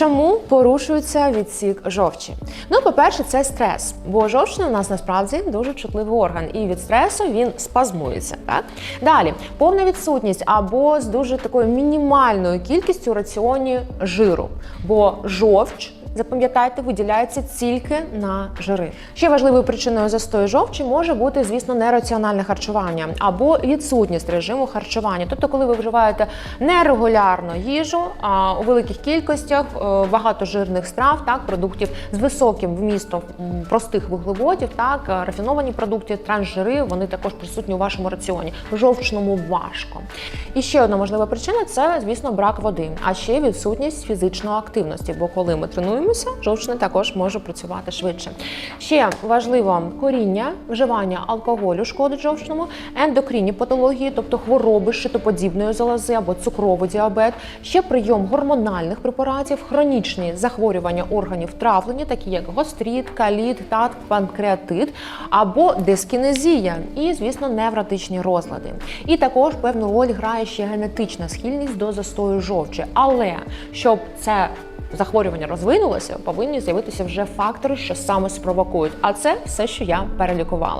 Чому порушується відсік жовчі? Ну, по-перше, це стрес, бо жовчний у нас насправді дуже чутливий орган, і від стресу він спазмується. Так далі повна відсутність або з дуже такою мінімальною кількістю раціоні жиру, бо жовч. Запам'ятайте, виділяється тільки на жири. Ще важливою причиною застою жовчі може бути, звісно, нераціональне харчування або відсутність режиму харчування. Тобто, коли ви вживаєте нерегулярно їжу а у великих кількостях е, багато жирних страв, так продуктів з високим вмістом простих вуглеводів, так е, рафіновані продукти, трансжири, вони також присутні у вашому раціоні. Жовчному важко. І ще одна можлива причина це, звісно, брак води, а ще відсутність фізичної активності. Бо коли ми тренуємося, жовчний також може працювати швидше. Ще важливо коріння, вживання алкоголю шкодить жовчному, ендокринні патології, тобто хвороби щитоподібної залози або цукровий діабет, ще прийом гормональних препаратів, хронічні захворювання органів травлення, такі як гостріт, каліт, тат, панкреатит або дискінезія, і, звісно, невротичні розлади. І також певну роль грає ще генетична схильність до застою жовчі. Але щоб це захворювання розвинулося, повинні з'явитися вже фактори, що саме спровокують. А це все, що я перелікувала.